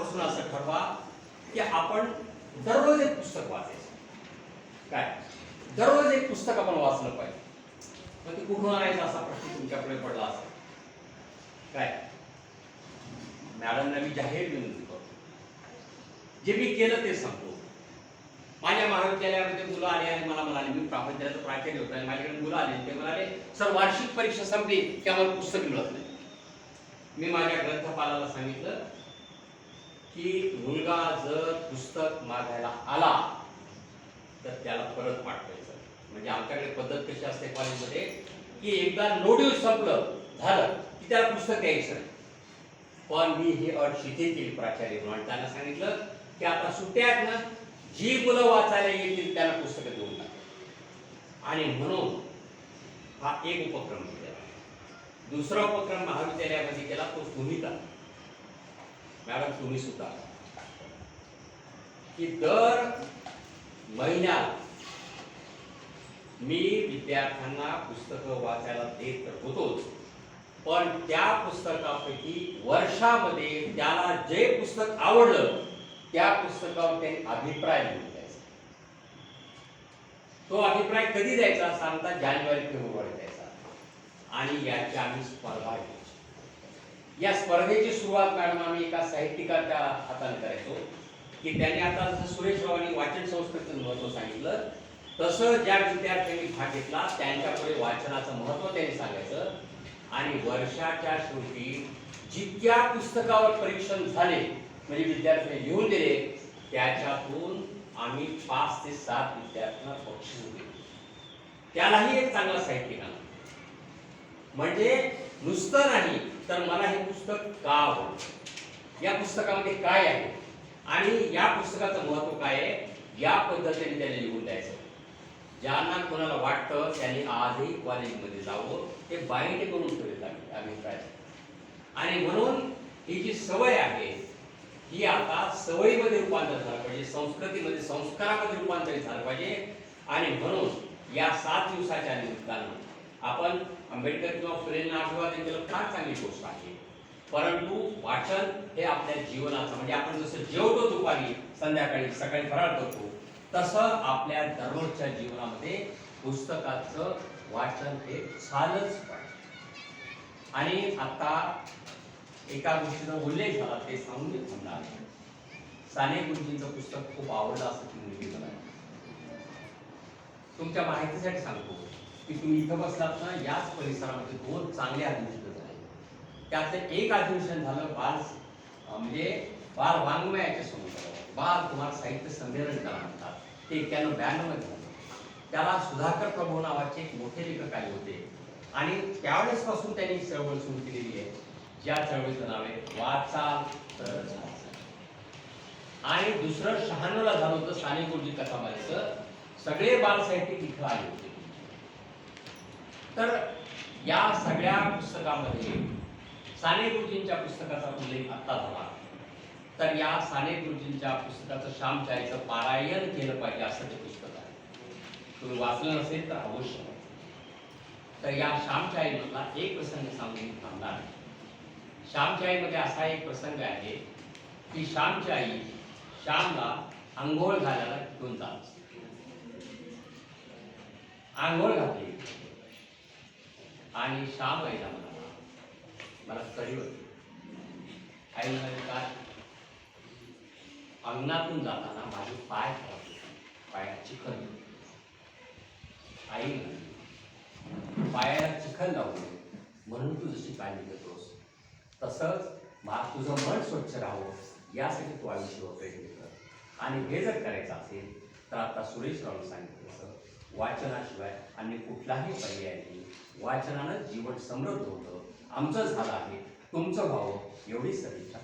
आजपासून असं ठरवा की आपण दररोज एक पुस्तक वाचायचं. काय? दररोज एक पुस्तक आपण वाचलं पाहिजे. मग ते कुठून आणायचं असा प्रश्न तुमच्याकडे पडला असेल. काय? मॅडमना मी जाहीर विनंती करतो. जे मी केलं ते सांगतो माझ्या महाविद्यालयामध्ये मुलं आले आणि मला म्हणाले मी महाविद्यालयाचं प्राचार्य होतो आणि माझ्याकडे मुलं आले ते म्हणाले सर वार्षिक परीक्षा संपली की आम्हाला पुस्तक मिळत नाही. मी माझ्या ग्रंथपालाला सांगितलं की मुलगा जर पुस्तक मागायला आला तर त्याला परत पाठवायचं. म्हणजे आमच्याकडे पद्धत कशी असते कॉलेजमध्ये की एकदा नोड्यू संपलं झालं की त्याला पुस्तक द्यायचं नाही. पण मी ही अट शिथिल केली प्राचार्य म्हणून. त्यांना सांगितलं की आता सुट्ट्या आहेत ना जी मुलं वाचायला येतील त्यांना पुस्तकं देऊन टाक. आणि म्हणून हा एक उपक्रम केला. दुसरा उपक्रम महाविद्यालयामध्ये केला तो भूमिका मॅडम तुम्ही सुद्धा. की दर महिन्यात मी विद्यार्थ्यांना पुस्तकं वाचायला देत तर होतोच पण त्या पुस्तकापैकी वर्षामध्ये त्याला जे पुस्तक आवडलं त्या पुस्तकावर त्यांनी अभिप्राय लिहून द्यायचा. तो अभिप्राय कधी द्यायचा? सांगता जानेवारी फेब्रुवारी द्यायचा. आणि याची आम्ही स्पर्धा घ्यायची. या स्पर्धेची सुरुवात मॅडम आम्ही एका साहित्यिकाच्या हाताने करायचो की त्यांनी आता जसं सुरेश रावांनी वाचन संस्कृतीचं महत्त्व सांगितलं तसं ज्या विद्यार्थ्यांनी भाग घेतला त्यांच्यापुढे वाचनाचं महत्त्व त्यांनी सांगायचं. आणि वर्षाच्या शेवटी जितक्या पुस्तकावर परीक्षण झाले म्हणजे विद्यार्थ्यांनी लिहून दिले त्याच्यातून आम्ही पाच ते सात विद्यार्थ्यांना बक्षीस दिले. त्यालाही एक चांगला साहित्यिक आला म्हणजे नुसतं नाही तर मला हे पुस्तक का आवडलं? या पुस्तकामध्ये काय आहे? आणि या पुस्तकाचं महत्त्व काय आहे? या पद्धतीने त्याने लिहून द्यायचं. ज्यांना कोणाला वाटतं त्यांनी आजही कॉलेजमध्ये जावं ते बाईंड करून ठेवले आम्ही अभिप्राय. आणि म्हणून ही जी सवय आहे ही आता सवयीमध्ये रूपांतर झालं पाहिजे संस्कृतीमध्ये संस्कारामध्ये रूपांतरित झालं पाहिजे. आणि म्हणून या सात दिवसाच्या निमित्तानं आपण आंबेडकर किंवा फुलेंना अभिवादन केलं फार चांगली गोष्ट आहे. परंतु वाचन हे आपल्या जीवनाचं म्हणजे आपण जसं जेवतो दुपारी संध्याकाळी सकाळी फराळ करतो तसं आपल्या दररोजच्या जीवनामध्ये पुस्तकाचं वाचन हे झालंच पाहिजे आणि आता एका गोष्टीचा उल्लेख झाला ते सांगून मी थांबणार साने गुरुजींचं पुस्तक खूप आवडलं असं तुम्ही तुमच्या माहितीसाठी सांगतो. की तुम्ही इथं बसलात ना याच परिसरामध्ये दोन चांगले अधिवेशन झाले. त्यातलं एक अधिवेशन झालं बाल म्हणजे बाल वाङ्मयाच्या समोर बाल तुम्हाला साहित्य संमेलन त्याला म्हणतात. ते एक्क्याण्णव ब्याण्णवमध्ये झालं. त्याला सुधाकर प्रभू नावाचे एक मोठे लेखक आले होते. आणि त्यावेळेस पासून त्यांनी चळवळ सुरू केलेली आहे. ज्या चळवळीचं नाव आहे वाचा तर आणि दुसरं शहाण्णवला झालं होतं साने गुरुजी कथामालेचं. सगळे बाल साहित्यिक इथं आले होते. तर या सगळ्या पुस्तकामध्ये साने गुरुजींच्या पुस्तकाचा उल्लेख आता झाला. तर या साने गुरुजींच्या पुस्तकाचं श्यामचाईचं पारायण केलं पाहिजे असं ते पुस्तक आहे. तुम्ही वाचलं नसेल तर अवश्य तर या श्यामचाईमधला एक प्रसंग सांगून थांबणार आहे. श्यामचाईमध्ये असा एक प्रसंग आहे की श्यामची आई श्यामला आंघोळ घालायला घेऊन जात आंघोळ घातली. आणि श्याम आईला मला मला कळी होती. आई म्हणाली काय अंगणातून जाताना माझे पाय खराब होते. पायात चिखल आई पायाला चिखल लावू म्हणून तू जशी काळजी घेतोस तसंच मा तुझं मन स्वच्छ राहावं. यासाठी तू आयुष्यावर प्रयत्न कर. आणि हे जर करायचं असेल तर आता सुरेश रावने सांगितलं तसं वाचनाशिवाय अन्य कुठलाही पर्याय नाही. वाचनानं जीवन समृद्ध होतं. आमचं झालं आहे. तुमचं व्हावं एवढी सदिच्छा.